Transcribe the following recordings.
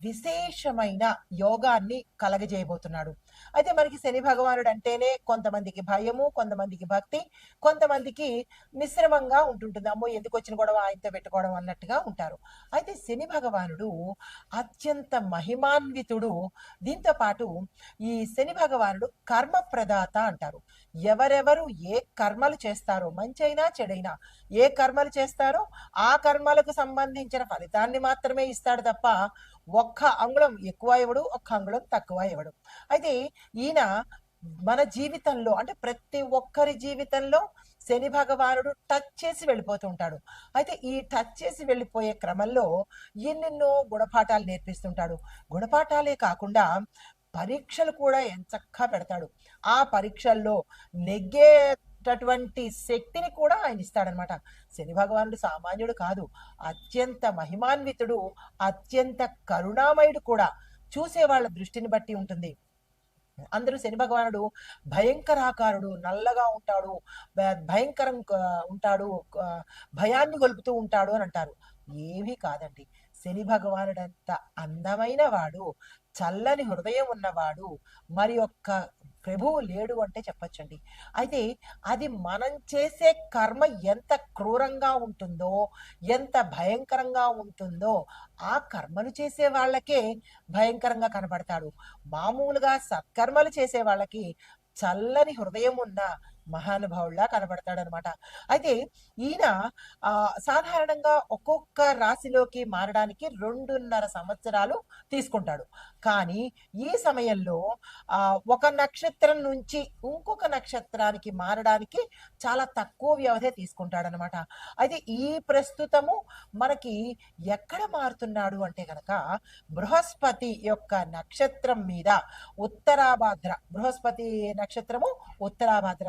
విశేషమైన యోగాన్ని కలగజేయబోతున్నాడు. అయితే మనకి శని భగవానుడు అంటేనే కొంతమందికి భయము కొంతమందికి భక్తి కొంతమందికి మిశ్రమంగా ఉంటుంటుంది. అమ్మో ఎందుకు వచ్చిన గొడవ? ఆయనతో పెట్టుకోవడం అన్నట్టుగా ఉంటారు. అయితే శని భగవానుడు అత్యంత మహిమాన్వితుడు. దీంతో పాటు ఈ శని భగవానుడు కర్మ ప్రదాత అంటారు. ఎవరెవరు ఏ కర్మలు చేస్తారో మంచైనా చెడైనా ఏ కర్మలు చేస్తారో ఆ కర్మలకు సంబంధించిన ఫలితాన్ని మాత్రమే ఇస్తాడు తప్ప ఒక్క అంగుళం ఎక్కువ ఇవ్వడు ఒక్క అంగుళం తక్కువ ఇవ్వడు. అయితే ఈయన మన జీవితంలో అంటే ప్రతి ఒక్కరి జీవితంలో శని భగవానుడు టచ్ చేసి వెళ్ళిపోతూ ఉంటాడు. అయితే ఈ టచ్ చేసి వెళ్ళిపోయే క్రమంలో ఎన్నెన్నో గుణపాఠాలు నేర్పిస్తుంటాడు. గుణపాఠాలే కాకుండా పరీక్షలు కూడా ఎంచక్కా పెడతాడు. ఆ పరీక్షల్లో నెగ్గే అటువంటి శక్తిని కూడా ఆయన ఇస్తాడనమాట. శని భగవానుడు సామాన్యుడు కాదు. అత్యంత మహిమాన్వితుడు అత్యంత కరుణామయుడు కూడా. చూసే వాళ్ళ దృష్టిని బట్టి ఉంటుంది. అందరూ శని భగవానుడు భయంకరాకారుడు నల్లగా ఉంటాడు భయంకరం ఉంటాడు భయాన్ని గొలుపుతూ ఉంటాడు అని అంటారు. ఏమీ కాదండి. శని భగవానుడంత అందమైన వాడు చల్లని హృదయం ఉన్నవాడు మరి ఒక్క ప్రభువు లేడు అంటే చెప్పచ్చండి. అయితే అది మనం చేసే కర్మ ఎంత క్రూరంగా ఉంటుందో ఎంత భయంకరంగా ఉంటుందో ఆ కర్మలు చేసే వాళ్ళకే భయంకరంగా కనబడతాడు మామూలుగా సత్కర్మలు చేసే వాళ్ళకి చల్లని హృదయం ఉన్న మహానుభావుల్లా కనబడతాడనమాట. అయితే ఈయన సాధారణంగా ఒక్కొక్క రాశిలోకి మారడానికి రెండున్నర సంవత్సరాలు తీసుకుంటాడు. కానీ ఈ సమయంలో ఒక నక్షత్రం నుంచి ఇంకొక నక్షత్రానికి మారడానికి చాలా తక్కువ వ్యవధి తీసుకుంటాడనమాట. అయితే ఈ ప్రస్తుతము మనకి ఎక్కడ మారుతున్నాడు అంటే కనుక బృహస్పతి యొక్క నక్షత్రం మీద ఉత్తరాభాద్ర బృహస్పతి నక్షత్రము ఉత్తరాభాద్ర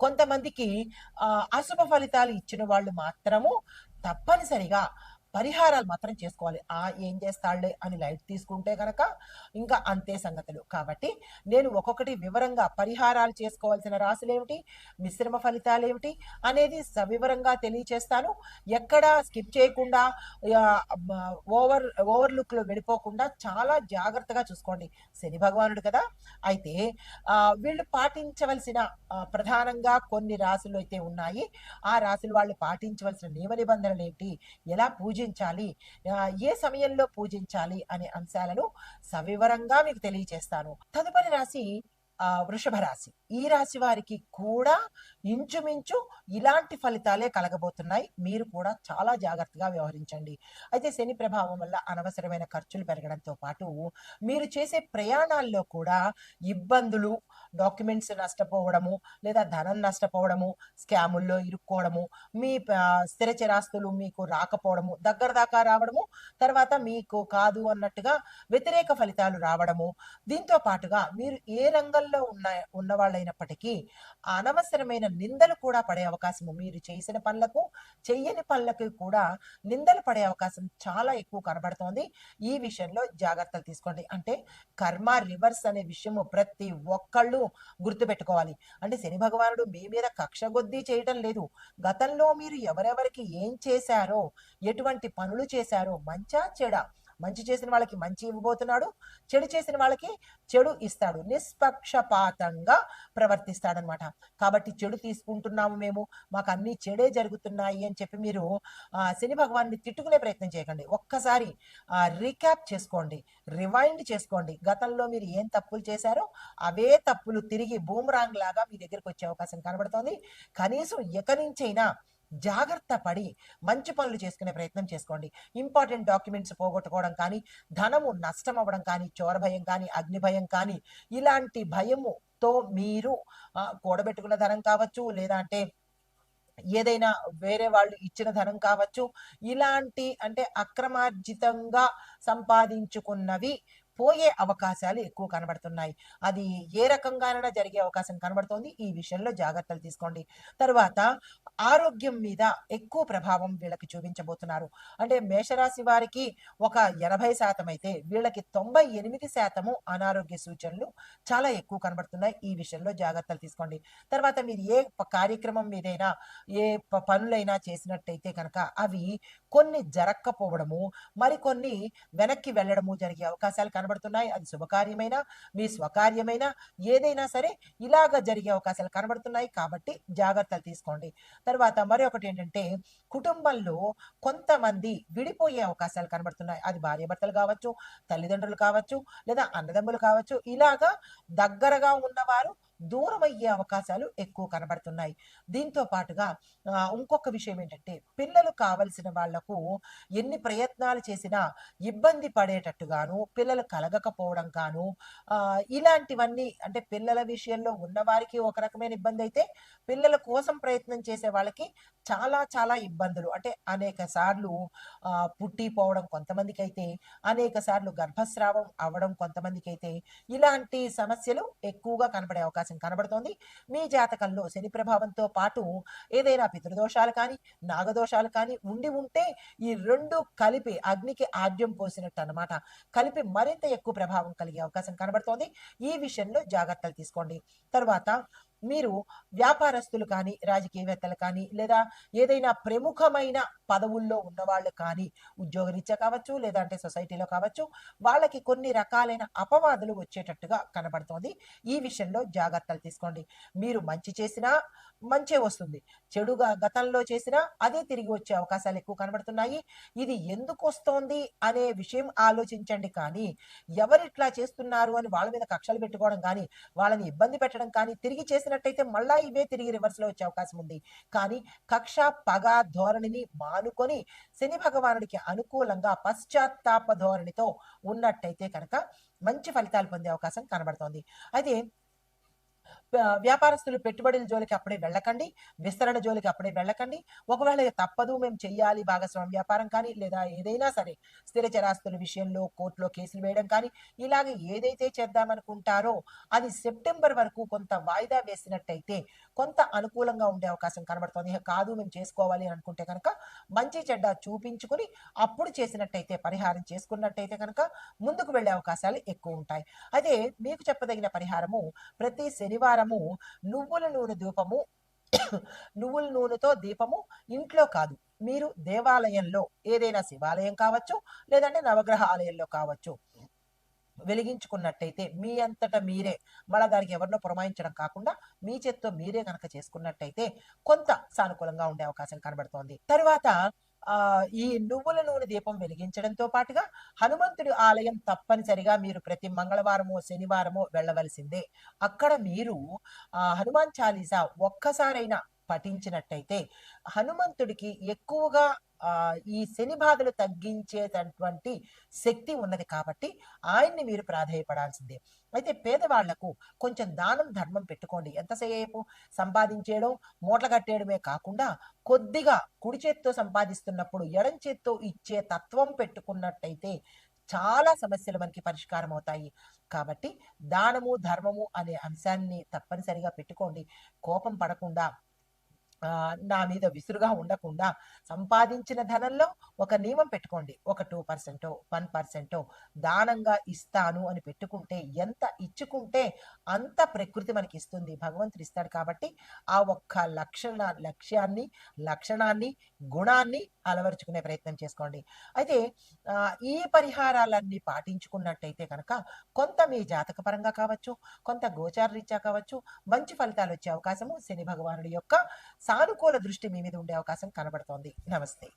కొంతమందికి ఆ, అశుభ ఫలితాలు ఇచ్చిన వాళ్ళు మాత్రము తప్పనిసరిగా పరిహారాలు మాత్రం చేసుకోవాలి. ఆ ఏం చేస్తాడులే అని లైట్ తీసుకుంటే కనుక ఇంకా అంతే సంగతులు. కాబట్టి నేను ఒక్కొక్కటి వివరంగా పరిహారాలు చేసుకోవాల్సిన రాశులు ఏమిటి మిశ్రమ ఫలితాలు ఏమిటి అనేది సవివరంగా తెలియచేస్తాను. ఎక్కడా స్కిప్ చేయకుండా ఓవర్ ఓవర్లుక్లో వెళ్ళిపోకుండా చాలా జాగ్రత్తగా చూసుకోండి. శని భగవానుడు కదా. అయితే వీళ్ళు పాటించవలసిన ప్రధానంగా కొన్ని రాశులు అయితే ఉన్నాయి. ఆ రాశులు వాళ్ళు పాటించవలసిన నియమ నిబంధనలు ఏంటి ఎలా పూజ పూజించాలి. ఏ సమయంలో పూజించాలి అనే అంశాలను సవివరంగా మీకు తెలియజేస్తాను. తదుపరి రాశి వృషభ రాశి. ఈ రాశి వారికి కూడా ఇంచుమించు ఇలాంటి ఫలితాలే కలగబోతున్నాయి. మీరు కూడా చాలా జాగ్రత్తగా వ్యవహరించండి. అయితే శని ప్రభావం వల్ల అనవసరమైన ఖర్చులు పెరగడంతో పాటు మీరు చేసే ప్రయాణాల్లో కూడా ఇబ్బందులు డాక్యుమెంట్స్ నష్టపోవడము లేదా ధనం నష్టపోవడము స్కాముల్లో ఇరుక్కోవడము మీ స్థిరచరాస్తులు స్థిర చిరాస్తులు మీకు రాకపోవడము దగ్గర దాకా రావడము తర్వాత మీకు కాదు అన్నట్టుగా వ్యతిరేక ఫలితాలు రావడము దీంతో పాటుగా మీరు ఏ రంగంలో ఉన్న ఉన్నవాళ్ళైనప్పటికీ అనవసరమైన నిందలు కూడా పడే అవకాశము. మీరు చేసిన పనులకు చెయ్యని పనులకు కూడా నిందలు పడే అవకాశం చాలా ఎక్కువ కనబడుతోంది. ఈ విషయంలో జాగ్రత్తలు తీసుకోండి. అంటే కర్మ రివర్స్ అనే విషయము ప్రతి ఒక్కళ్ళు గుర్తుపెట్టుకోవాలి. అంటే శని భగవానుడు మీ మీద కక్ష కొద్దీ చేయటం లేదు. గతంలో మీరు ఎవరెవరికి ఏం చేశారో ఎటువంటి పనులు చేశారో మంచా చెడ మంచి చేసిన వాళ్ళకి మంచి ఇవ్వబోతున్నాడు చెడు చేసిన వాళ్ళకి చెడు ఇస్తాడు. నిష్పక్షపాతంగా ప్రవర్తిస్తాడనమాట. కాబట్టి చెడు తీసుకుంటున్నాము మేము మాకు అన్ని చెడే జరుగుతున్నాయి అని చెప్పి మీరు శని భగవాన్ని తిట్టుకునే ప్రయత్నం చేయకండి. ఒక్కసారి రీక్యాప్ చేసుకోండి రివైండ్ చేసుకోండి. గతంలో మీరు ఏం తప్పులు చేశారో అవే తప్పులు తిరిగి బూమరాంగ్ లాగా మీ దగ్గరికి వచ్చే అవకాశం కనబడుతోంది. కనీసం ఎక నుంచైనా జాగ్రత్త పడి మంచి పనులు చేసుకునే ప్రయత్నం చేసుకోండి. ఇంపార్టెంట్ డాక్యుమెంట్స్ పోగొట్టుకోవడం కానీ ధనము నష్టం అవ్వడం కానీ చోర భయం కానీ అగ్ని భయం కానీ ఇలాంటి భయముతో మీరు కూడబెట్టుకున్న ధనం కావచ్చు లేదా అంటే ఏదైనా వేరే వాళ్ళు ఇచ్చిన ధనం కావచ్చు ఇలాంటి అంటే అక్రమార్జితంగా సంపాదించుకున్నవి పోయే అవకాశాలు ఎక్కువ కనబడుతున్నాయి. అది ఏ రకంగానైనా జరిగే అవకాశం కనబడుతోంది. ఈ విషయంలో జాగ్రత్తలు తీసుకోండి. తర్వాత ఆరోగ్యం మీద ఎక్కువ ప్రభావం వీళ్ళకి చూపించబోతున్నారు. అంటే మేషరాశి వారికి ఒక ఎనభై శాతం అయితే వీళ్ళకి తొంభై ఎనిమిది శాతము అనారోగ్య సూచనలు చాలా ఎక్కువ కనబడుతున్నాయి. ఈ విషయంలో జాగ్రత్తలు తీసుకోండి. తర్వాత మీరు ఏ కార్యక్రమం మీదైనా ఏ పనులైనా చేసినట్టయితే కనుక అవి కొన్ని జరక్కపోవడము మరికొన్ని వెనక్కి వెళ్ళడము జరిగే అవకాశాలు కనబడుతున్నాయి. కనబడుతున్నాయి. అది శుభకార్యమైన మీ స్వకార్యమైనా ఏదైనా సరే ఇలాగ జరిగే అవకాశాలు కనబడుతున్నాయి కాబట్టి జాగ్రత్తలు తీసుకోండి. తర్వాత మరొకటి ఏంటంటే కుటుంబంలో కొంతమంది విడిపోయే అవకాశాలు కనబడుతున్నాయి. అది భార్యాభర్తలు కావచ్చు తల్లిదండ్రులు కావచ్చు లేదా అన్నదమ్ములు కావచ్చు. ఇలాగా దగ్గరగా ఉన్నవారు దూరం అయ్యే అవకాశాలు ఎక్కువ కనబడుతున్నాయి. దీంతో పాటుగా ఇంకొక విషయం ఏంటంటే పిల్లలు కావలసిన వాళ్ళకు ఎన్ని ప్రయత్నాలు చేసినా ఇబ్బంది పడేటట్టుగాను పిల్లలు కలగకపోవడం గాను ఇలాంటివన్నీ అంటే పిల్లల విషయంలో ఉన్నవారికి ఒక రకమైన ఇబ్బంది అయితే పిల్లల కోసం ప్రయత్నం చేసే వాళ్ళకి చాలా చాలా ఇబ్బందులు. అంటే అనేక సార్లు పుట్టిపోవడం కొంతమందికి అయితే అనేక సార్లు గర్భస్రావం అవ్వడం కొంతమందికి అయితే ఇలాంటి సమస్యలు ఎక్కువగా కనపడే అవకాశం కనబడుతోంది. మీ జాతకంలో శని ప్రభావంతో పాటు ఏదైనా పితృదోషాలు కానీ నాగదోషాలు కానీ ఉండి ఉంటే ఈ రెండు కలిపి అగ్నికి ఆద్యం పోసినట్టు అన్నమాట. కలిపి మరింత ఎక్కువ ప్రభావం కలిగే అవకాశం కనబడుతోంది. ఈ విషయంలో జాగ్రత్తలు తీసుకోండి. తర్వాత మీరు వ్యాపారస్తులు కానీ రాజకీయవేత్తలు కానీ లేదా ఏదైనా ప్రముఖమైన పదవుల్లో ఉన్నవాళ్ళు కానీ ఉద్యోగరీత్యా కావచ్చు లేదా అంటే సొసైటీలో కావచ్చు వాళ్ళకి కొన్ని రకాలైన అపవాదులు వచ్చేటట్టుగా కనబడుతోంది. ఈ విషయంలో జాగ్రత్తలు తీసుకోండి. మీరు మంచి చేసినా మంచే వస్తుంది. చెడుగా గతంలో చేసినా అదే తిరిగి వచ్చే అవకాశాలు ఎక్కువ కనబడుతున్నాయి. ఇది ఎందుకు వస్తోంది అనే విషయం ఆలోచించండి. కానీ ఎవరు ఇట్లా చేస్తున్నారు అని వాళ్ళ మీద కక్షలు పెట్టుకోవడం కానీ వాళ్ళని ఇబ్బంది పెట్టడం కానీ తిరిగి చేసిన చేసినట్టయితే మళ్ళా ఇవే తిరిగి రివర్స్లో వచ్చే అవకాశం ఉంది. కానీ కక్ష పగ ధోరణిని మానుకొని శని భగవానుడికి అనుకూలంగా పశ్చాత్తాప ధోరణితో ఉన్నట్టయితే కనుక మంచి ఫలితాలు పొందే అవకాశం కనబడుతోంది. అయితే వ్యాపారస్తులు పెట్టుబడుల జోలికి అప్పుడే వెళ్ళకండి విస్తరణ జోలికి అప్పుడే వెళ్ళకండి. ఒకవేళ తప్పదు మేము చెయ్యాలి భాగస్వామ్య వ్యాపారం కానీ లేదా ఏదైనా సరే స్థిర చరాస్తుల విషయంలో కోర్టులో కేసులు వేయడం కానీ ఇలాగ ఏదైతే చేద్దామనుకుంటారో అది సెప్టెంబర్ వరకు కొంత వాయిదా వేసినట్టయితే కొంత అనుకూలంగా ఉండే అవకాశం కనబడుతుంది. కాదు మేము చేసుకోవాలి అని అనుకుంటే కనుక మంచి చెడ్డ చూపించుకుని అప్పుడు చేసినట్టయితే పరిహారం చేసుకున్నట్టయితే కనుక ముందుకు వెళ్ళే అవకాశాలు ఎక్కువ ఉంటాయి. అయితే మీకు చెప్పదగిన పరిహారము ప్రతి శనివారం శనివారము నువ్వుల నూనె ధూపము నువ్వుల నూనెతో దీపము ఇంట్లో కాదు. మీరు దేవాలయంలో ఏదైనా శివాలయం కావచ్చు లేదంటే నవగ్రహ ఆలయంలో కావచ్చు వెలిగించుకున్నట్టయితే మీ అంతటా మీరే మళ్ళా దానికి ఎవరినో పురమాయించడం కాకుండా మీ చేత్తో మీరే కనుక చేసుకున్నట్టయితే కొంత సానుకూలంగా ఉండే అవకాశం కనబడుతోంది. తర్వాత ఈ నువ్వుల నూనె దీపం వెలిగించడంతో పాటుగా హనుమంతుడి ఆలయం తప్పనిసరిగా మీరు ప్రతి మంగళవారమో శనివారమో వెళ్ళవలసిందే. అక్కడ మీరు ఆ హనుమాన్ చాలీసా ఒక్కసారైనా పఠించినట్టయితే హనుమంతుడికి ఎక్కువగా ఈ శని బాధలు తగ్గించేటటువంటి శక్తి ఉన్నది కాబట్టి ఆయన్ని మీరు ప్రాధేయపడాల్సిందే. అయితే పేదవాళ్ళకు కొంచెం దానం ధర్మం పెట్టుకోండి. ఎంతసేపు సంపాదించేయడం మూటలు కట్టేయడమే కాకుండా కొద్దిగా కుడి చేత్తో సంపాదిస్తున్నప్పుడు ఎడం చేత్తో ఇచ్చే తత్వం పెట్టుకున్నట్టయితే చాలా సమస్యలు మనకి పరిష్కారం అవుతాయి. కాబట్టి దానము ధర్మము అనే అంశాన్ని తప్పనిసరిగా పెట్టుకోండి. కోపం పడకుండా నా మీద విసురుగా ఉండకుండా సంపాదించిన ధనంలో ఒక నియమం పెట్టుకోండి. ఒక టూ పర్సెంటో వన్ పర్సెంటో దానంగా ఇస్తాను అని పెట్టుకుంటే ఎంత ఇచ్చుకుంటే అంత ప్రకృతి మనకి ఇస్తుంది. భగవంతుడు ఇస్తాడు కాబట్టి ఆ ఒక్క లక్షణ లక్ష్యాన్ని లక్షణాన్ని గుణాన్ని అలవరుచుకునే ప్రయత్నం చేసుకోండి. అయితే ఈ పరిహారాలన్నీ పాటించుకున్నట్టయితే కనుక కొంత మీ జాతక పరంగా కావచ్చు కొంత గోచార రీత్యా కావచ్చు మంచి ఫలితాలు వచ్చే అవకాశము శని భగవానుడి యొక్క సానుకూల దృష్టి మీ మీద ఉండే అవకాశం కనబడుతోంది. నమస్తే.